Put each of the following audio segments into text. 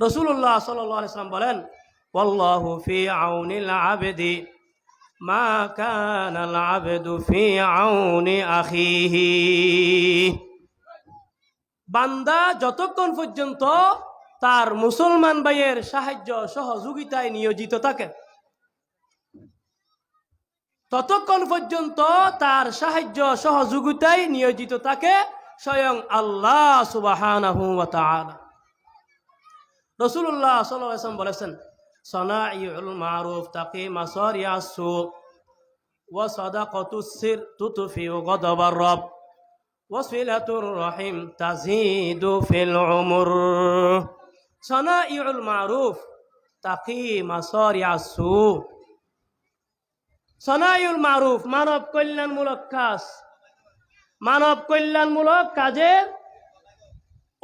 রসুল্লাহ সাল্লাম বলেন والله في عون العبد ما كان العبد في عون أخيه বান্দা যতক্ষণ পর্যন্ত তার মুসলমান ভাইয়ের সাহায্য সহযোগিতায় নিয়োজিত থাকে ততক্ষণ পর্যন্ত তার সাহায্য সহযোগিতায় নিয়োজিত থাকে স্বয়ং আল্লাহ সুবাহানাহু ওয়া তাআলা রসুল্লাহ সাল্লাম বলেছেন সনাইউল মারুফ তাকে মাসরিয়া সু ও সদাকতুসির তুতুফিউ গদবার রব ওসিলাতুর রহিম তাজিদু ফিল উমর। সনাইউল মারুফ তাকি মাসরিয়া সু। সনাইউল মারুফ মানব কল্যাণমূলক কাজ। মানব কল্যাণমূলক কাজের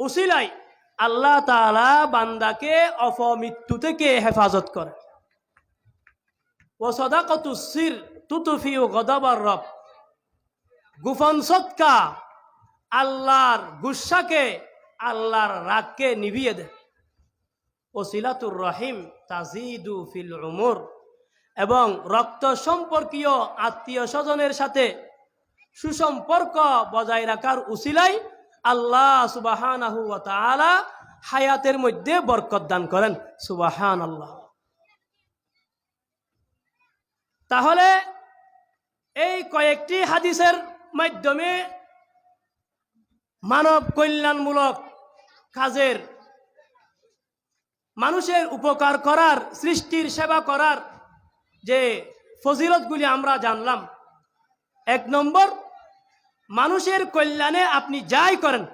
উসিলাই আল্লাহ তালা বান্দাকে অপমৃত্যু থেকে হেফাজত করে? ও সদাকতুসির তুতুফিউ গদাবার রব। গুফন সৎকা আল্লাহর গুসাকে আল্লাহর রাগকে নিভিয়ে দেয় ও সিলাতুর রহিম তাজিদু ফিল উমর। এবং রক্ত সম্পর্কীয় আত্মীয় স্বজনের সাথে সুসম্পর্ক বজায় রাখার উসিলাই আল্লাহ সুবাহানাহু তাআলা হায়াতের মধ্যে বরকত দান করেন। সুবাহান আল্লাহ তাহলে এই কয়েকটি হাদিসের মাধ্যমে মানব কল্যাণমূলক কাজের মানুষের উপকার করার, সৃষ্টির সেবা করার যে ফজিলতগুলি আমরা জানলাম, এক নম্বর, মানুষের কল্যাণে আপনি যাই করেন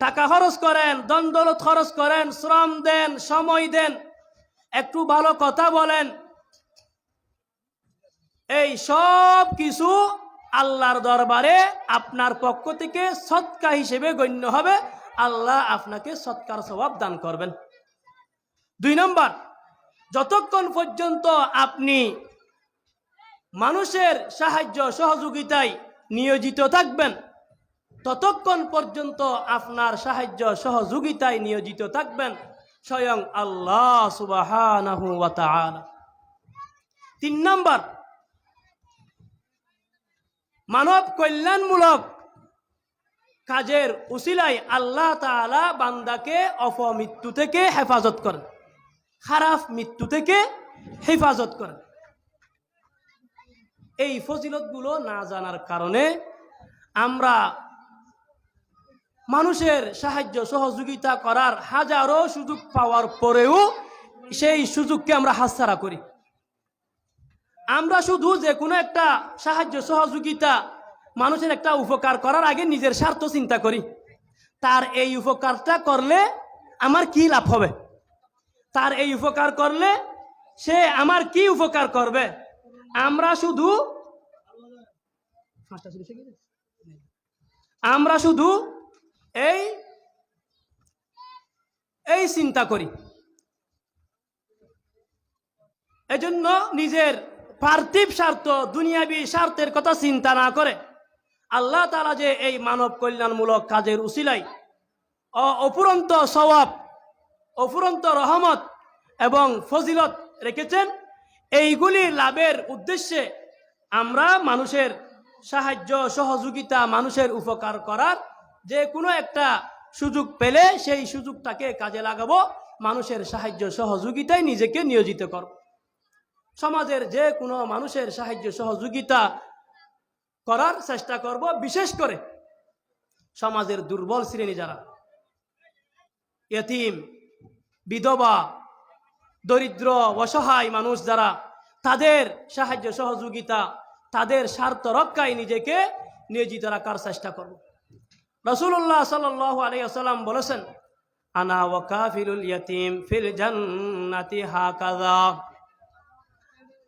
টাকা খরচ করেন, দন্দলত খরচ করেন, শ্রম দেন, সময় দেন। একটু ভালো কথা বলেন। এই সব কিছু আল্লাহর দরবারে আপনার পক্ষ থেকে সৎকা হিসেবে গণ্য হবে। আল্লাহ আপনাকে সৎকার স্বভাব দান করবেন। দুই নম্বর, যতক্ষণ পর্যন্ত আপনি মানুষের সাহায্য সহযোগিতায় নিয়োজিত থাকবেন ততক্ষণ পর্যন্ত আপনার সাহায্য সহযোগিতায় নিয়োজিত থাকবেন স্বয়ং আল্লাহ তাআলা। তিন নম্বর, মানব কল্যাণমূলক কাজের উসিলাই আল্লাহ তাআলা বান্দাকে অপমৃত্যু থেকে হেফাজত করেন, খারাপ মৃত্যু থেকে হেফাজত করেন। এই ফজিলতগুলো না জানার কারণে আমরা মানুষের সাহায্য সহযোগিতা করার হাজারো সুযোগ পাওয়ার পরেও সেই সুযোগকে আমরা হাতছাড়া করি। আমরা শুধু যে কোনো একটা সাহায্য সহযোগিতা মানুষের একটা উপকার করার আগে নিজের স্বার্থ চিন্তা করি। তার এই উপকারটা করলে আমার কি লাভ হবে? তার এই উপকার করলে সে আমার কি উপকার করবে? আমরা শুধু আমরা শুধু এই এই চিন্তা করি। এজন্য নিজের পার্থিব স্বার্থ, দুনিয়াবি স্বার্থের কথা চিন্তা না করে আল্লাহ তালা যে এই মানব কল্যাণমূলক কাজের উচিলাই অপুরন্ত সওয়াব, অফুরন্ত রহমত এবং ফজিলত রেখেছেন, এইগুলি লাভের উদ্দেশ্যে আমরা মানুষের সাহায্য, সহযোগিতা মানুষের উপকার করার যে কোনো একটা সুযোগ পেলে সেই সুযোগটাকে কাজে লাগাবো, মানুষের সাহায্য সহযোগিতায় নিজেকে নিয়োজিত করব সমাজের যে কোনো মানুষের সাহায্য সহযোগিতা করার চেষ্টা করব, বিশেষ করে সমাজের দুর্বল শ্রেণি যারা, এতিম, বিধবা, দরিদ্র, অসহায় মানুষ যারা, তাদের সাহায্য সহযোগিতা, তাদের স্বার্থ রক্ষায় নিজেকে নিয়োজিত রাখার চেষ্টা করব। রসুল্লাহ সাল আলাইসাল্লাম বলেছেন, আনা ওয়াকাফিরুল ইয়াতিম ফিল জান্নাতি হাকাযা।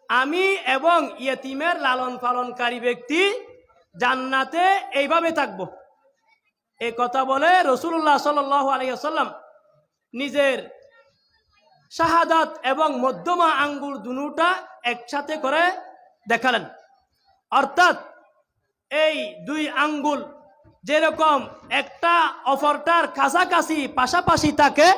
আমি এবং ইয়তিমের লালন পালনকারী ব্যক্তি জান্নাতে এইভাবে থাকব। এই কথা বলে রসুল্লাহ সাল আলাইসাল্লাম নিজের শাহাদাত এবং মধ্যমা আঙ্গুর দুটা একসাথে করে দেখালেন। অর্থাৎ এই দুই আঙ্গুল যেরকম একটা অফারটার কাছাকাছি পাশাপাশি থাকে